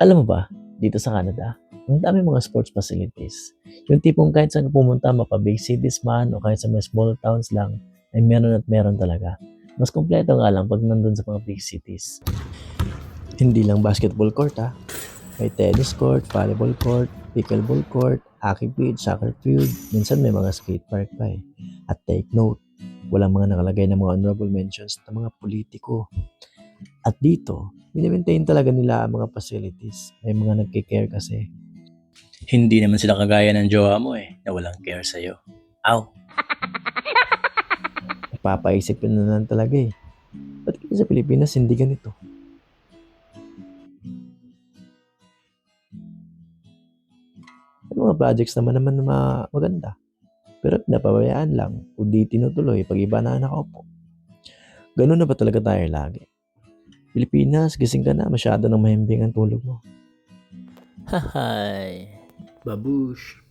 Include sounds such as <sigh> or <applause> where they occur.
Alam mo ba, dito sa Canada, ang dami mga sports facilities. Yung tipong kahit saan pumunta, mapa big cities man o kahit sa mga small towns lang, ay meron at meron talaga. Mas kompleto nga lang pag nandun sa mga big cities. Hindi lang basketball court ha. May tennis court, volleyball court, pickleball court, hockey pitch, soccer field, minsan may mga skate park pa eh. At take note, walang mga nakalagay na mga honorable mentions ng mga politiko. At dito, minimaintain talaga nila ang mga facilities. May mga nagkikare kasi. Hindi naman sila kagaya ng jowa mo eh, na walang care sa'yo. Aw, <laughs> Napapaisip yun na lang talaga eh. Ba't sa Pilipinas hindi ganito? May mga projects naman naman na ma- maganda. Pero napabayaan lang, kundi tinutuloy pag iba na nakaupo. Ganun na ba talaga tayo lagi? Pilipinas, gising ka na, masyado nang mahimbing ang tulog mo. hahay, babush.